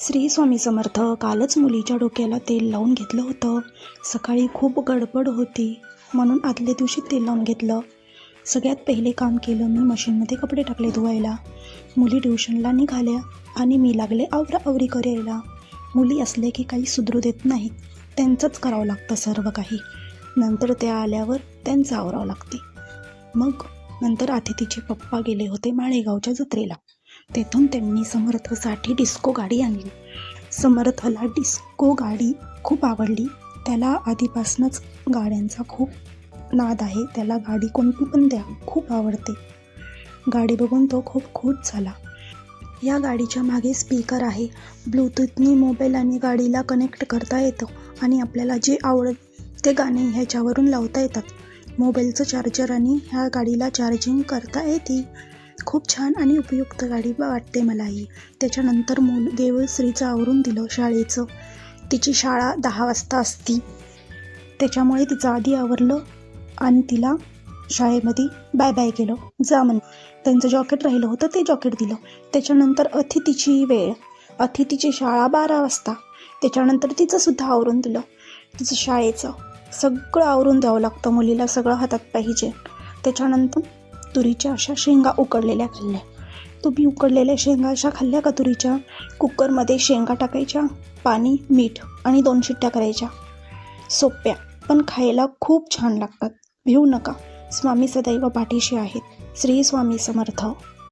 श्री स्वामी समर्थ कालच मुलीच्या डोक्याला तेल लावून घेतलं होतं. सकाळी खूप गडबड होती. म्हणून आदल्या दिवशी तेल लावून घेतलं. सगळ्यात पहिले काम केलं मी मशीनमध्ये कपडे टाकले धुवायला. मुली ट्युशनला निघाल्या आणि मी लागले आवरा आवरी करायला. मुली असले की काही सुधरू देत नाहीत. त्यांचंच करावं लागतं सर्व काही. नंतर त्या आल्यावर त्यांचं आवरावं लागते. मग नंतर अतिथीचे पप्पा गेले होते माळेगावच्या जत्रेला. तेथून त्यांनी समर्थसाठी डिस्को गाडी आणली. समर्थला डिस्को गाडी खूप आवडली. त्याला आधीपासूनच गाड्यांचा खूप नाद आहे. त्याला गाडी कोणती पण द्या खूप आवडते. गाडी बघून तो खूप खुश झाला. या गाडीच्या मागे स्पीकर आहे. ब्लूटूथनी मोबाईल आणि गाडीला कनेक्ट करता येतं आणि आपल्याला जे आवडत ते गाणे ह्याच्यावरून लावता येतात. मोबाईलचं चार्जर आणि ह्या गाडीला चार्जिंग करता येते खूप छान आणि उपयुक्त गाडी वाटते मलाही. त्याच्यानंतर मूल देवश्रीचं आवरून दिलं शाळेचं. तिची शाळा दहा वाजता असती. त्याच्यामुळे तिचं आधी आवरलं आणि तिला शाळेमध्ये बाय बाय केलं. जा म्हण त्यांचं जॉकेट राहिलं होतं ते जॉकेट दिलं. त्याच्यानंतर अतिथीची वेळ. अतिथीची शाळा बारा वाजता. त्याच्यानंतर तिचंसुद्धा आवरून दिलं. तिचं शाळेचं. सगळं आवरून द्यावं लागतं मुलीला सगळं हातात पाहिजे. त्याच्यानंतर तुरीच्या अशा शेंगा उकडलेल्या खाल्ल्या. तुम्ही उकडलेल्या शेंगा अशा खाल्ल्या का तुरीच्या? कुकरमध्ये शेंगा टाकायच्या पाणी मीठ आणि दोन शिट्ट्या करायच्या. सोप्या पण खायला खूप छान लागतात. भिवू नका. स्वामी सदैव पाठीशी आहेत. श्री स्वामी समर्थ.